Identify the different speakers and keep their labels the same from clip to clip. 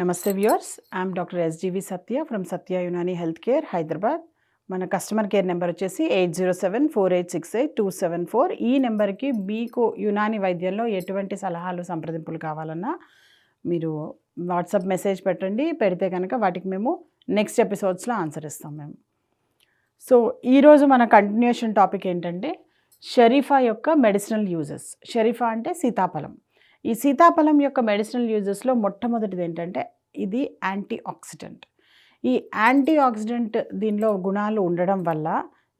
Speaker 1: Namaste viewers I'm doctor SGV Satya from Satya Unani health care Hyderabad. మన customer care number వచ్చేసి eight zero seven four eight six eight two seven four. ఈ నెంబర్కి మీకు యునాని వైద్యంలో ఎటువంటి సలహాలు సంప్రదింపులు కావాలన్నా మీరు వాట్సాప్ మెసేజ్ పెట్టండి. పెడితే కనుక వాటికి మేము నెక్స్ట్ ఎపిసోడ్స్లో ఆన్సర్ ఇస్తాం మేము. సో ఈరోజు మన కంటిన్యూషన్ టాపిక్ ఏంటంటే షరీఫా యొక్క మెడిసినల్ యూజెస్. షరీఫా అంటే సీతాఫలం. ఈ సీతాఫలం యొక్క మెడిసినల్ యూజెస్లో మొట్టమొదటిది ఏంటంటే ఇది యాంటీ ఆక్సిడెంట్ ఈ యాంటీ ఆక్సిడెంట్ దీనిలో గుణాలు ఉండడం వల్ల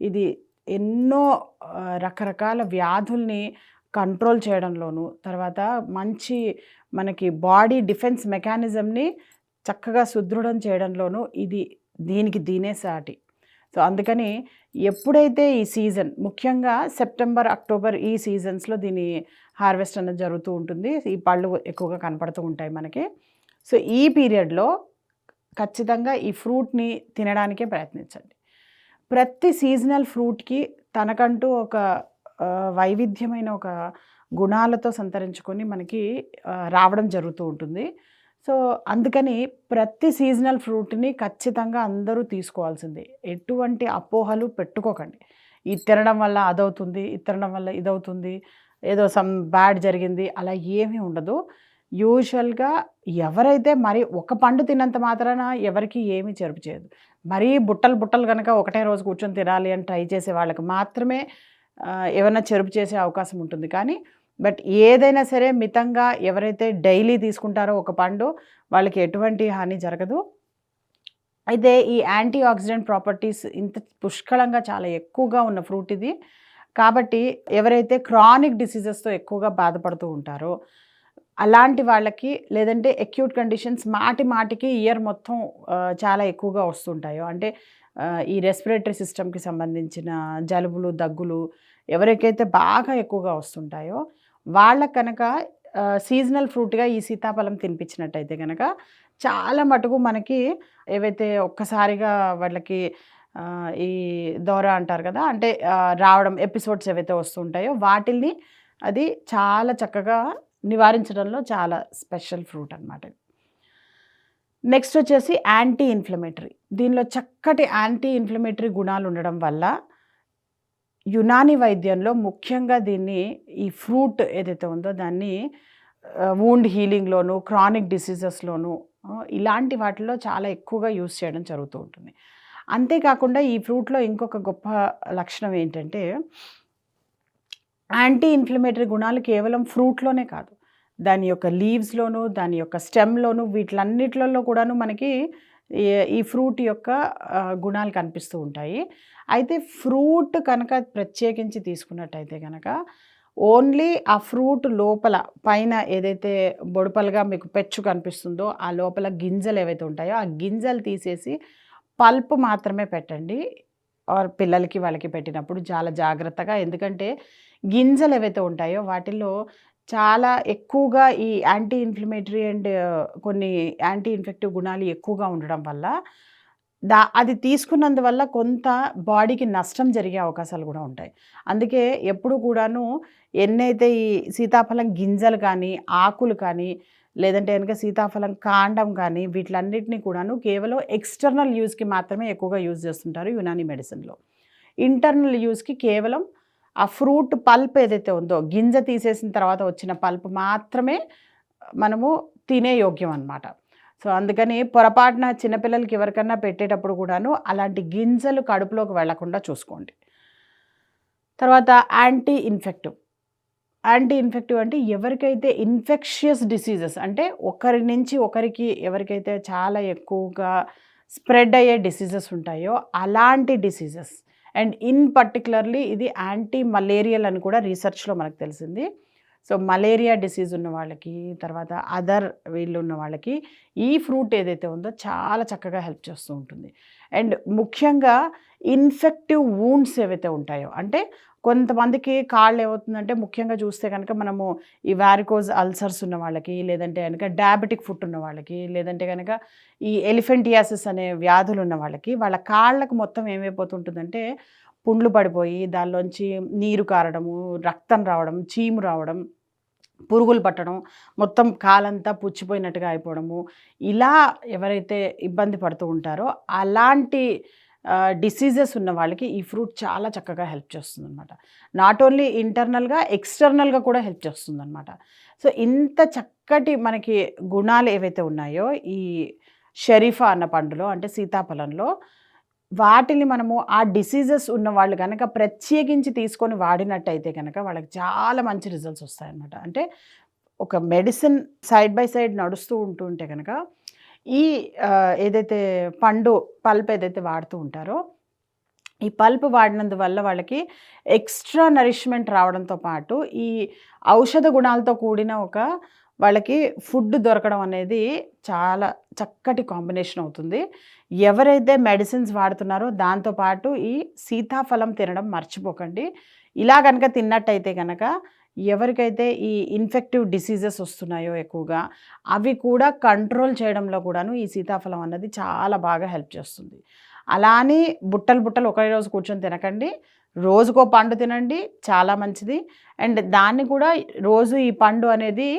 Speaker 1: ఇది ఎన్నో రకరకాల వ్యాధుల్ని కంట్రోల్ చేయడంలోను తర్వాత మంచి మనకి బాడీ డిఫెన్స్ మెకానిజంని చక్కగా సుదృఢం చేయడంలోనూ ఇది దీనికి దీనే సాటి. సో అందుకని ఎప్పుడైతే ఈ సీజన్ ముఖ్యంగా సెప్టెంబర్ అక్టోబర్ ఈ సీజన్స్లో దీని హార్వెస్ట్ అనేది జరుగుతూ ఉంటుంది. ఈ పళ్ళు ఎక్కువగా కనపడుతూ ఉంటాయి మనకి. సో ఈ పీరియడ్లో ఖచ్చితంగా ఈ ఫ్రూట్ని తినడానికే ప్రయత్నించండి. ప్రతి సీజనల్ ఫ్రూట్కి తనకంటూ ఒక వైవిధ్యమైన ఒక గుణాలతో సంతరించుకొని మనకి రావడం జరుగుతూ ఉంటుంది. సో అందుకని ప్రతి సీజనల్ ఫ్రూట్ని ఖచ్చితంగా అందరూ తీసుకోవాల్సిందే. ఎటువంటి అపోహలు పెట్టుకోకండి. ఇది తినడం వల్ల అదవుతుంది ఇది తినడం వల్ల ఇదవుతుంది ఏదో సమ్ బ్యాడ్ జరిగింది అలా ఏమీ ఉండదు. యూజువల్గా ఎవరైతే మరి ఒక పండు తిన్నంత మాత్రాన ఎవరికి ఏమీ చెరుపు చేయదు. మరీ బుట్టలు బుట్టలు కనుక ఒకటే రోజు కూర్చొని తినాలి అని ట్రై చేసే వాళ్ళకి మాత్రమే ఏమైనా చెరుపు చేసే అవకాశం ఉంటుంది. కానీ బట్ ఏదైనా సరే మితంగా ఎవరైతే డైలీ తీసుకుంటారో ఒక పండు వాళ్ళకి ఎటువంటి హాని జరగదు. అయితే ఈ యాంటీ ఆక్సిడెంట్ ప్రాపర్టీస్ ఇంత పుష్కలంగా చాలా ఎక్కువగా ఉన్న ఫ్రూట్ ఇది. కాబట్టి ఎవరైతే క్రానిక్ డిసీజెస్తో ఎక్కువగా బాధపడుతూ ఉంటారో అలాంటి వాళ్ళకి లేదంటే అక్యూట్ కండిషన్స్ మాటి మాటికి ఇయర్ మొత్తం చాలా ఎక్కువగా వస్తుంటాయో అంటే ఈ రెస్పిరేటరీ సిస్టమ్కి సంబంధించిన జలుబులు దగ్గులు ఎవరికైతే బాగా ఎక్కువగా వస్తుంటాయో వాళ్ళకి కనుక సీజనల్ ఫ్రూట్గా ఈ సీతాఫలం తినిపించినట్టయితే కనుక చాలా మటుకు మనకి ఏవైతే ఒక్కసారిగా వాళ్ళకి ఈ దౌర అంటారు కదా అంటే రావడం ఎపిసోడ్స్ ఏవైతే వస్తుంటాయో వాటిల్ని అది చాలా చక్కగా నివారించడంలో చాలా స్పెషల్ ఫ్రూట్ అనమాట నెక్స్ట్ వచ్చేసి యాంటీ ఇన్ఫ్లమేటరీ. దీనిలో చక్కటి యాంటీ ఇన్ఫ్లమేటరీ గుణాలు ఉండడం వల్ల యునాని వైద్యంలో ముఖ్యంగా దీన్ని ఈ ఫ్రూట్ ఏదైతే ఉందో దాన్ని వూండ్ హీలింగ్లోను క్రానిక్ డిసీజెస్లోను ఇలాంటి వాటిలో చాలా ఎక్కువగా యూస్ చేయడం జరుగుతూ ఉంటుంది. అంతేకాకుండా ఈ ఫ్రూట్లో ఇంకొక గొప్ప లక్షణం ఏంటంటే యాంటీ ఇన్ఫ్లమేటరీ గుణాలు కేవలం ఫ్రూట్లోనే కాదు. దాని యొక్క లీవ్స్లోను దాని యొక్క స్టెమ్లోను వీటిలన్నిటిలో కూడాను మనకి ఈ- ఈ ఫ్రూట్ యొక్క గుణాలు కనిపిస్తూ ఉంటాయి. అయితే ఫ్రూట్ కనుక ప్రత్యేకించి తీసుకున్నట్టయితే కనుక ఓన్లీ ఆ ఫ్రూట్ లోపల పైన ఏదైతే బొడపలుగా మీకు పెచ్చు కనిపిస్తుందో ఆ లోపల గింజలు ఏవైతే ఉంటాయో ఆ గింజలు తీసేసి పల్ప్ మాత్రమే పెట్టండి. ఆర్ పిల్లలకి వాళ్ళకి పెట్టినప్పుడు చాలా జాగ్రత్తగా. ఎందుకంటే గింజలు ఏవైతే ఉంటాయో వాటిల్లో చాలా ఎక్కువగా ఈ యాంటీ ఇన్ఫ్లమేటరీ అండ్ కొన్ని యాంటీ ఇన్ఫెక్టివ్ గుణాలు ఎక్కువగా ఉండడం వల్ల దా అది తీసుకున్నందువల్ల కొంత బాడీకి నష్టం జరిగే అవకాశాలు కూడా ఉంటాయి. అందుకే ఎప్పుడు కూడాను ఎన్నైతే ఈ సీతాఫలం గింజలు కానీ ఆకులు కానీ లేదంటే కనుక సీతాఫలం కాండం కానీ వీటిలన్నిటిని కూడాను కేవలం ఎక్స్టర్నల్ యూజ్కి మాత్రమే ఎక్కువగా యూజ్ చేస్తుంటారు యునాని మెడిసిన్లో. ఇంటర్నల్ యూజ్కి కేవలం ఆ ఫ్రూట్ పల్ప్ ఏదైతే ఉందో గింజ తీసేసిన తర్వాత వచ్చిన పల్ప్ మాత్రమే మనము తినే యోగ్యం అన్నమాట. సో అందుకని పొరపాటున చిన్నపిల్లలకి ఎవరికన్నా పెట్టేటప్పుడు కూడాను అలాంటి గింజలు కడుపులోకి వెళ్ళకుండా చూసుకోండి. తర్వాత యాంటీ ఇన్ఫెక్టివ్ యాంటీ ఇన్ఫెక్టివ్ అంటే ఎవరికైతే ఇన్ఫెక్షియస్ డిసీజెస్ అంటే ఒకరి నుంచి ఒకరికి ఎవరికైతే చాలా ఎక్కువగా స్ప్రెడ్ అయ్యే డిసీజెస్ ఉంటాయో అలాంటి డిసీజెస్ అండ్ ఇన్ పర్టికులర్లీ ఇది యాంటీ మలేరియల్ అని కూడా రీసెర్చ్లో మనకు తెలిసింది. సో మలేరియా డిసీజ్ ఉన్న వాళ్ళకి తర్వాత అదర్ వీళ్ళు ఉన్న వాళ్ళకి ఈ ఫ్రూట్ ఏదైతే ఉందో చాలా చక్కగా హెల్ప్ చేస్తూ ఉంటుంది. అండ్ ముఖ్యంగా ఇన్ఫెక్టివ్ వూండ్స్ ఏవైతే ఉంటాయో అంటే కొంతమందికి కాళ్ళు ఏమవుతుందంటే ముఖ్యంగా చూస్తే కనుక మనము ఈ వ్యారికోజ్ అల్సర్స్ ఉన్న వాళ్ళకి లేదంటే కనుక డయాబెటిక్ ఫుట్ ఉన్న వాళ్ళకి లేదంటే కనుక ఈ ఎలిఫెంటియాసిస్ అనే వ్యాధులు ఉన్న వాళ్ళకి వాళ్ళ కాళ్ళకు మొత్తం ఏమైపోతుంటుందంటే పుండ్లు పడిపోయి దానిలోంచి నీరు కారడము రక్తం రావడం చీము రావడం పురుగులు పట్టడం మొత్తం కాలంతా పుచ్చిపోయినట్టుగా అయిపోవడము ఇలా ఎవరైతే ఇబ్బంది పడుతూ ఉంటారో అలాంటి డిసీజెస్ ఉన్న వాళ్ళకి ఈ ఫ్రూట్ చాలా చక్కగా హెల్ప్ చేస్తుంది అనమాట నాట్ ఓన్లీ ఇంటర్నల్గా ఎక్స్టర్నల్గా కూడా హెల్ప్ చేస్తుంది అనమాట సో ఇంత చక్కటి మనకి గుణాలు ఏవైతే ఉన్నాయో ఈ షరీఫా అన్న పండులో అంటే సీతాఫలంలో వాటిని మనము ఆ డిసీజెస్ ఉన్న వాళ్ళు కనుక ప్రత్యేకించి తీసుకొని వాడినట్టయితే కనుక వాళ్ళకి చాలా మంచి రిజల్ట్స్ వస్తాయన్నమాట. అంటే ఒక మెడిసిన్ సైడ్ బై సైడ్ నడుస్తూ ఉంటూ ఉంటే కనుక ఈ ఏదైతే పండు పల్ప్ ఏదైతే వాడుతూ ఉంటారో ఈ పల్ప్ వాడినందువల్ల వాళ్ళకి ఎక్స్ట్రా నరిష్మెంట్ రావడంతో పాటు ఈ ఔషధ గుణాలతో కూడిన ఒక వాళ్ళకి ఫుడ్ దొరకడం అనేది చాలా చక్కటి కాంబినేషన్ అవుతుంది. ఎవరైతే మెడిసిన్స్ వాడుతున్నారో దాంతోపాటు ఈ సీతాఫలం తినడం మర్చిపోకండి. ఇలా కనుక తిన్నట్టయితే కనుక ఎవరికైతే ఈ ఇన్ఫెక్టివ్ డిసీజెస్ వస్తున్నాయో ఎక్కువగా అవి కూడా కంట్రోల్ చేయడంలో కూడాను ఈ సీతాఫలం అన్నది చాలా బాగా హెల్ప్ చేస్తుంది. అలా అని బుట్టలు బుట్టలు ఒకే రోజు కూర్చొని తినకండి. రోజుకో పండు తినండి చాలా మంచిది. అండ్ దాన్ని కూడా రోజు ఈ పండు అనేది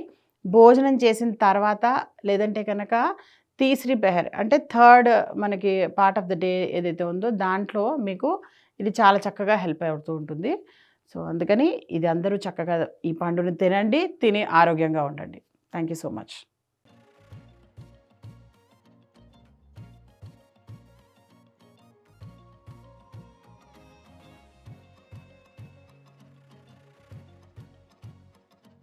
Speaker 1: భోజనం చేసిన తర్వాత లేదంటే కనుక తీసరి పెహర్ అంటే థర్డ్ మనకి పార్ట్ ఆఫ్ ద డే ఏదైతే ఉందో దాంట్లో మీకు ఇది చాలా చక్కగా హెల్ప్ అవుతూ ఉంటుంది. సో అందుకని ఇది అందరూ చక్కగా ఈ పండుని తినండి తిని ఆరోగ్యంగా ఉండండి. Thank you so much.